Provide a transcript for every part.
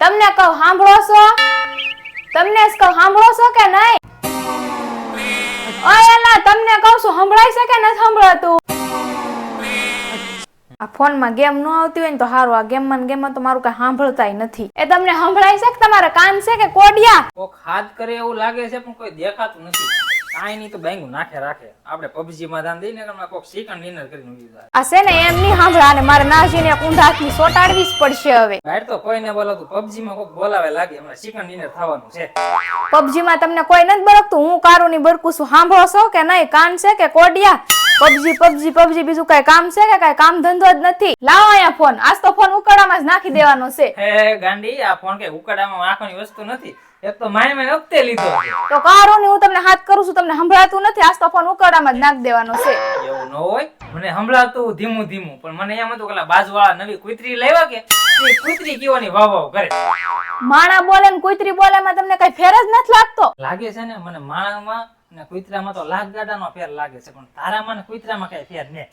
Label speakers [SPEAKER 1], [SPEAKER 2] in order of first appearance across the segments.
[SPEAKER 1] તમને કહું, સાંભળો છો? તમને કહું, સાંભળો છો કે નહીં? ઓય એલા તમને કહું છું, સંભળાય છે કે નથી સંભળાતું? આ ફોનમાં ગેમ ન આવતી હોય ને તો સારું આ ગેમમાં ને ગેમમાં તો મારું કઈ સાંભળતાય નથી. એ તમને સંભળાય છે કે તમારે કાન છે કે કોડિયા?
[SPEAKER 2] કોક હાથ કરે એવું લાગે છે, પણ કોઈ દેખાતું નથી. કાંઈ નહીં તો બેંગ નાખે રાખે. આપણે પબજી માં ધ્યાન દઈને તમને કોક સેકન્ડ ડિનર કરીને ઉડી જાય
[SPEAKER 1] આ છે ને એમ નહીં સાંભળા ને મારે નાજીને ઊંધા સોટાડવી જ પડશે હવે.
[SPEAKER 2] બહાર તો કોઈને બોલાવતું પબજી માં કોક બોલાવે લાગે હમણાં સેકન્ડ ડિનર થવાનું છે.
[SPEAKER 1] પબજી માં તમને કોઈ નથી બરકતું હું કારું ની બરકું છું. સાંભળો છો કે નહીં? કાન છે કે કોડિયા? પબજી પબજી પબજી બીજું કઈ કામ છે કે કઈ કામ ધંધો જ નથી? લાવો અહીંયા ફોન. આજ તો ફોન ઉકાળામાં જ નાખી દેવાનો છે.
[SPEAKER 2] હે ગાંડી આ ફોન કે ઉકાળામાં નાખવાની વસ્તુ નથી. એક તો માય મેં હપ્તે લીધો
[SPEAKER 1] તો કારું ની હું તમને હાથ કરું છું તમને સંભળાતું નથી. આજ તો ફોન ઉકાળામાં જ નાખી દેવાનો છે.
[SPEAKER 2] એવું ન હોય. મને સંભળાતું ધીમું ધીમું. પણ મને એમ હતું કે ઓલા બાજુવાળા નવી કૂતરી લાવ્યા કે? એ કૂતરી કેવાની વાવ વાવ કરે.
[SPEAKER 1] માણા બોલે ને કુતરી બોલે માં તમને કઈ ફેર જ નથી લાગતો?
[SPEAKER 2] લાગે છે ને મને માણામાં ને કૂતરામાં તો લાખ ગાડાનો ફેર લાગે છે પણ તારામાં ને કુતરામાં કઈ ફેર નહીં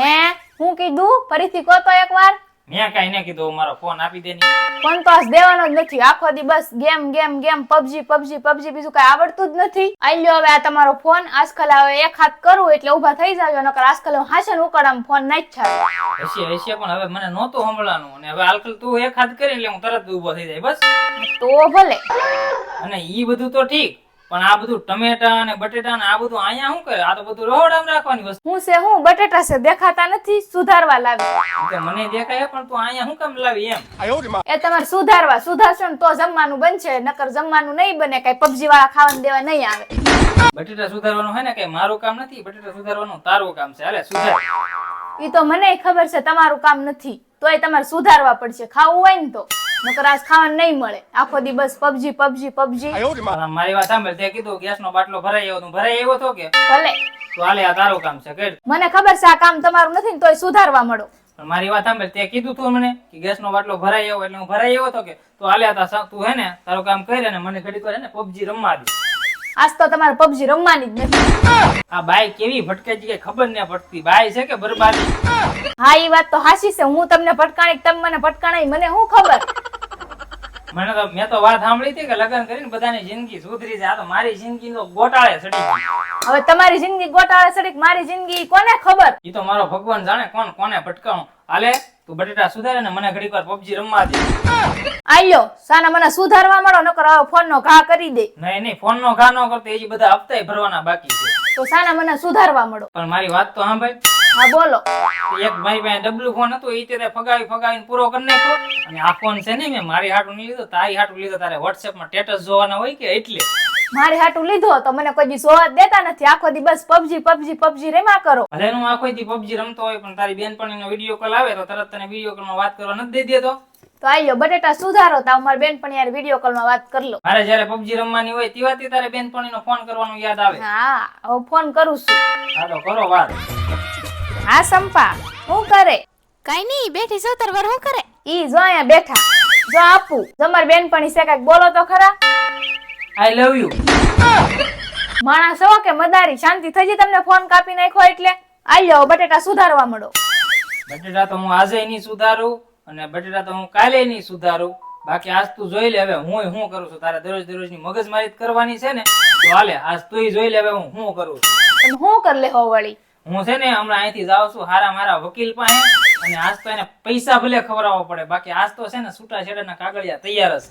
[SPEAKER 1] હે? હું કીધું? ફરીથી કહો તો એકવાર.
[SPEAKER 2] મેં કઈ ને કીધું મારો ફોન આપી દે
[SPEAKER 1] ફોન તો દેવાનો જ નથી. આખો દી બસ game game game PUBG PUBG PUBG બીજું કઈ આવડતું જ નથી. આઈ લ્યો હવે આ તમારો ફોન. આજકાલ હવે એક હાથ કરું એટલે ઊભા થઈ જાજો નકર આજકાલ હું હાશે ઉકળામાં ફોન નાખ છાડું
[SPEAKER 2] હશે હશે પણ હવે મને નહોતું સંભળાનું અને હવે આજકાલ તું એક હાથ કરી એટલે હું તરત ઊભો થઈ જાય બસ.
[SPEAKER 1] તો ભલે.
[SPEAKER 2] અને ઈ બધું તો ઠીક. પણ આ બધું ટમેટા અને બટેટા ને આ બધું અહીંયા શું કરે? આ તો બધું રોહડામાં રાખવાની વસ્તુ.
[SPEAKER 1] હું છે હું બટેટા છે દેખાતા નથી સુધારવા લાવી.
[SPEAKER 2] મને દેખાય પણ તું અહીંયા શું કામ લાવી એમ?
[SPEAKER 1] એ તમારે સુધારવા સુધારશો ને તો જમવાનું બનશે નકર જમવાનું નહીં બને કઈ પબજી વાળા ખાવાનું દેવા નહીં આવે.
[SPEAKER 2] બટેટા સુધારવાનું હોય ને કઈ મારું કામ નથી બટેટા સુધારવાનું તારું કામ છે. હાલે સુધાર.
[SPEAKER 1] એ તો મને ખબર છે તમારું કામ નથી તોય તમારે સુધારવા પડશે ખાવું હોય ને તો. નકર આજ ખાવાનું નહીં મળે. આખો દિવસ પબજી પબજી પબજી
[SPEAKER 2] મારી વાત સાંભળ તે કીધું ગેસ નો બાટલો ભરાઈ આવ્યો તું ભરાઈ આવ્યો તો કે?
[SPEAKER 1] ભલે.
[SPEAKER 2] તો હાલે આ તારું કામ છે કર.
[SPEAKER 1] મને ખબર છે આ કામ તમારું નથી ને તોય સુધારવા મળો.
[SPEAKER 2] મારી વાત સાંભળ તે કીધું તું મને કે ગેસ નો બાટલો ભરાઈ આવ્યો એટલે હું ભરાઈ આવ્યો તો કે? તો હાલે આ તા- તું હે ને તારું કામ કરી અને મને ઘડી કરે ને પબજી રમવા દે.
[SPEAKER 1] આજ તો તમારે પબજી રમવાની જ નથી.
[SPEAKER 2] આ બાઈ કેવી ભટકે છે ખબર ન પડતી. બાઈ છે કે બરબાદી?
[SPEAKER 1] હા એ વાત તો હાસી છે. હું તમને ભટકાણી કે તમે મને ભટકાણી મને શું ખબર?
[SPEAKER 2] મને તો મેં તો વાત સાંભળી હતી કે લગ્ન કરીને બધાની જિંદગી સુધરી જાય. આ તો મારી જિંદગી તો ગોટાળે સડી
[SPEAKER 1] હવે તમારી જિંદગી ગોટાળે સડી મારી જિંદગી કોને ખબર?
[SPEAKER 2] ઈ તો મારો ભગવાન જાણે કોણ કોને ભટકાવું હાલે તું બટેટા સુધારે ને મને ઘડીક વાર પબજી રમવા દે.
[SPEAKER 1] આયો સાના મને સુધારવા મળો નકર હવે ફોન નો ઘા કરી દે.
[SPEAKER 2] નહીં નહીં ફોન નો ઘા ન કરતો એ બધા હપ્તાય ભરવાના બાકી છે.
[SPEAKER 1] તો સાના મને સુધારવા મળો.
[SPEAKER 2] પણ મારી વાત તો સાંભળ.
[SPEAKER 1] હા બોલો.
[SPEAKER 2] એક ભાઈ પાસે ડબલું ફોન હતો એ તે ફગાવી ફગાવીને પૂરો કરી નાખ્યો. અને આ ફોન છે ને મેં મારી હાટું નહીં લીધો તારી હાટું લીધો તારે WhatsApp માં સ્ટેટસ જોવાના હોય કે એટલે?
[SPEAKER 1] મારી હાટું લીધો તો મને કોઈ દી જોવા દેતા નથી. આખો દી બસ પબજી પબજી પબજી રેમા કરો.
[SPEAKER 2] ભલે હું આખો દી પબજી રમતો હોય પણ તારી બેનપણીનો વીડિયો કોલ આવે તો તરત તને વીડિયો કોલમાં વાત કરવા નથી દઈ દેતો.
[SPEAKER 1] તો આયો બટેટા સુધારો તા અમાર બેન પણ યાર વીડિયો કોલમાં વાત કરી લો.
[SPEAKER 2] મારે જ્યારે પબજી રમવાની હોય તેવાથી તારે બેનપણીનો ફોન કરવાનો યાદ આવે.
[SPEAKER 1] હા હું ફોન કરું છું.
[SPEAKER 2] હાલો કરો વાત.
[SPEAKER 1] હા સંપા હું કરે?
[SPEAKER 3] કઈ નહીં બેઠી છો તાર હું કરે?
[SPEAKER 1] ઈ જો અહીંયા બેઠા. જો આપું બેન બેનપણી છે કાંઈક બોલો તો ખરા.
[SPEAKER 2] આઈ લવ યુ
[SPEAKER 1] માણસ હો કે મદારી શાંતિ થઈ જઈ તમને ફોન કાપી નાખ્યો એટલે? આલ્યો બટેટા સુધારવા મળો.
[SPEAKER 2] બટેટા તો હું આજે નહીં સુધારું અને બટેટા તો હું કાલે નહીં સુધારું. બાકી આજ તું જોઈ લે હવે હું શું કરું છું? તારે દરરોજ દરરોજની મગજમારી જ કરવાની છે ને? તો હાલે આજ તું જોઈ લે હવે હું શું કરું છું?
[SPEAKER 1] હું શું લે હો વળી?
[SPEAKER 2] હું છે ને હમણાં અહીંથી જાઉં છું હારા મારા વકીલ પાસે અને આજ તો એને પૈસા ભલે ખવડાવવા પડે બાકી આજ તો છે ને છૂટા છેડાના કાગળિયા તૈયાર જ.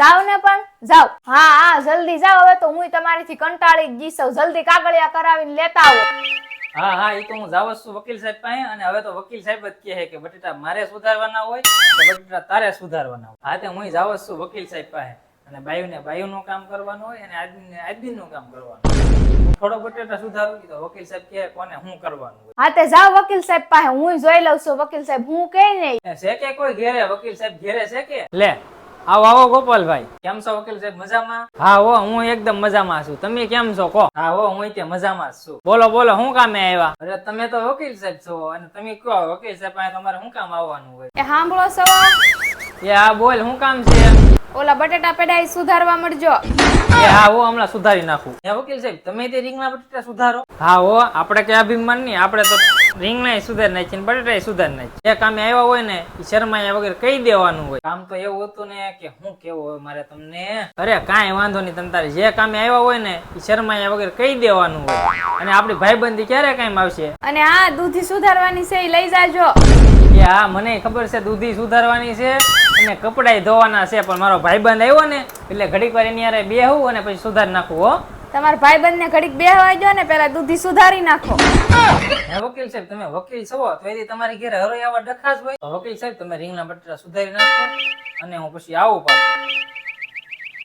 [SPEAKER 1] જાવ ને પણ જાવ હા હા જલ્દી જાવ હવે તો હું તમારીથી કંટાળી ગઈ છું. જલ્દી કાગળિયા કરાવીને લેતા આવો.
[SPEAKER 2] હા હા એ તો હું જાવ છું વકીલ સાહેબ પાસે અને હવે તો વકીલ સાહેબ જ કહે કે બટેટા મારે સુધારવાના હોય તો બટેટા તારે સુધારવાના હોય. હા તે હું જાવ છું વકીલ સાહેબ પાસે. અને બાયુને બાયુનું કામ કરવાનું હોય અને આદમીને આદમીનું કામ કરવાનું થોડો બટેટા સુધારું કીધો વકીલ સાહેબ કે કોને શું કરવાનું
[SPEAKER 1] હા તે જાવ વકીલ સાહેબ પાસે હું જોઈ લઉં છું. વકીલ સાહેબ હું કે નહીં
[SPEAKER 2] છે કે કોઈ ઘેરે વકીલ સાહેબ ઘેરે છે કે? લે આવો આવો ગોપાલભાઈ. કેમ છો વકીલ સાહેબ મજામાં? હા હો હું એકદમ મજામાં છું. તમે કેમ છો? કો હા હો હું તે મજામાં છું. બોલો બોલો શું કામે આવ્યા? અરે તમે તો વકીલ સાહેબ છો અને તમે કહો વકીલ સાહેબ પાસે તમારે શું કામ આવવાનું હોય?
[SPEAKER 1] એ સાંભળો છો?
[SPEAKER 2] એ હા બોલ શું કામ છે?
[SPEAKER 1] ઓલા બટેટા પેડા સુધારવા મળજો.
[SPEAKER 2] હા હો હમણાં સુધારી નાખું. હે વકીલ સાહેબ તમે તે રીંગણા બટાટા સુધારો? હા હો આપણે કે અભિમાન નહીં આપણે તો રીંગણા સુધાર નાખી ને બટાટા સુધાર નાખી જે કામે આવ્યા હોય ને એ શરમાયા વગર કહી દેવાનું હોય. કામ તો એવું હતું ને કે હું કેવું હોય મારે તમને? અરે કાંઈ વાંધો નહીં તમે તારે જે કામે આવ્યા હોય ને એ શરમાયા વગર કહી દેવાનું હોય. અને આપણી ભાઈબંધી ક્યારે કામ આવશે
[SPEAKER 1] અને હા દૂધી સુધારવાની છે એ લઈ જાજો.
[SPEAKER 2] એ હા મને ખબર છે દૂધી સુધારવાની છે. અને કપડાય ધોવાના છે પણ મારો ભાઈબંધ આવ્યો ને એટલે ઘડીક વાર એની યારે બેહું અને પછી સુધાર નાખું હો.
[SPEAKER 1] તમારા ભાઈબંધને ઘડીક બેહવા જો ને પેલા દૂધી સુધારી નાખો.
[SPEAKER 2] હે વકીલ સાહેબ તમે વકીલ છો તો એથી તમારી ઘરે હરોય આવા ડખાસ હોય. તો વકીલ સાહેબ તમે રીંગણા બટેટા સુધારી નાખો અને હું પછી આવું પાછું.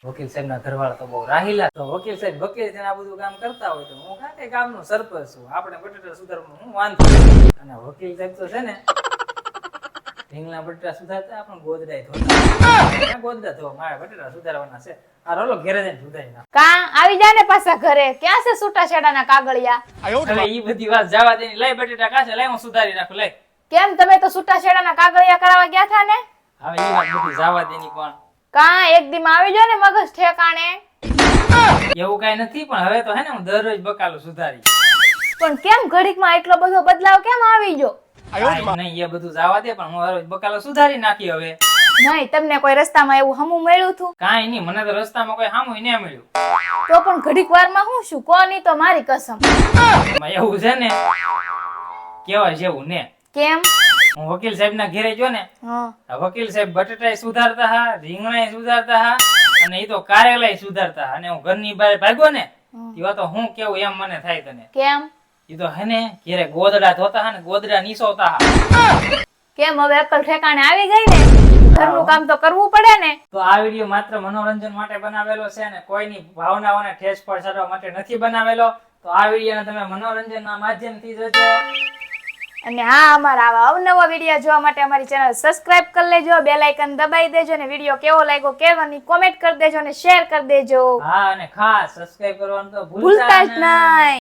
[SPEAKER 2] વકીલ સાહેબ ના ઘરવાળા તો બહુ રાહીલા. તો વકીલ સાહેબ વકીલ થઈને આ બધું કામ કરતા હોય તો હું કાંઈ ગામનો સરપંચ છું. આપણે બટેટા સુધારવાનું હું વાંધો અને વકીલ સાહેબ તો છે ને રીંગણા બટેટા સુધારતા પણ ગોદડા ધોતા. ગોદડા ધોવા મારે બટેટા સુધારવાના છે. આ રોલો ઘેરે જઈને સુધારી ના
[SPEAKER 1] કા આવી જા ને પાછા ઘરે? ક્યાં છે છૂટા છેડાના કાગળિયા
[SPEAKER 2] હવે ઈ બધી વાત જવા દેની લઈ બટાટા કાશે લઈ હું સુધારી નાખું લઈ
[SPEAKER 1] કેમ તમે તો છૂટા છેડાના કાગળિયા કરાવવા ગયા થા ને?
[SPEAKER 2] હવે ઈ વાત બધી જવા દેની પણ.
[SPEAKER 1] કા એક દીમ આવી જો ને મગજ ઠેકાણે?
[SPEAKER 2] એવું કઈ નથી પણ હવે તો હે ને હું દરરોજ બકાલું સુધારી
[SPEAKER 1] પણ કેમ ઘડીકમાં એટલો બધો બદલાવ કેમ આવી ગયો?
[SPEAKER 2] નહીં એ બધું જવા દે પણ હું બકાલો સુધારી નાખી હવે.
[SPEAKER 1] નહીં તમને કોઈ રસ્તામાં એવું હમું મળ્યું હતું?
[SPEAKER 2] કાંઈ નહીં મને તો રસ્તામાં કોઈ હામું ન મળ્યું.
[SPEAKER 1] તો પણ ઘડીક વારમાં હું શું કોની તો મારી કસમ?
[SPEAKER 2] એવું છે ને કેવા જેવું ને.
[SPEAKER 1] કેમ?
[SPEAKER 2] હું વકીલ સાહેબ ના ઘેરે જો ને વકીલ સાહેબ બટેટા સુધારતા હા રીંગણા સુધારતા હા અને એ તો કારેલાય સુધારતા અને હું ઘરની બહાર ભાગ્યો ને એવા તો હું કેવું એમ મને થાય તને.
[SPEAKER 1] કેમ?
[SPEAKER 2] એ તો હે ઘેરે ગોદડા ધોતા હા ને ગોદડા નીસોતા હા.
[SPEAKER 1] કેમ હવે અકલ ઠેકાણે આવી ગઈ ને? ઘરનું કામ તો કરવું પડે ને.
[SPEAKER 2] તો આ વિડિયો માત્ર મનોરંજન માટે બનાવેલો છે અને કોઈની ભાવનાઓને ઠેસ પહોંચાડવા માટે નથી બનાવેલો. તો આ વિડિયોને તમે મનોરંજનના માધ્યમથી જોજો.
[SPEAKER 1] અને હા અમારા આવા અવનવા વીડિયો જોવા માટે અમારી ચેનલ સબસ્ક્રાઇબ કરી લેજો બેલ આઇકન દબાઈ દેજો અને વીડિયો કેવો લાગ્યો કેવાની કોમેન્ટ કરી દેજો અને શેર કરી દેજો.
[SPEAKER 2] હા અને ખાસ સબસ્ક્રાઇબ કરવાનું તો
[SPEAKER 1] ભૂલતા જ નહીં.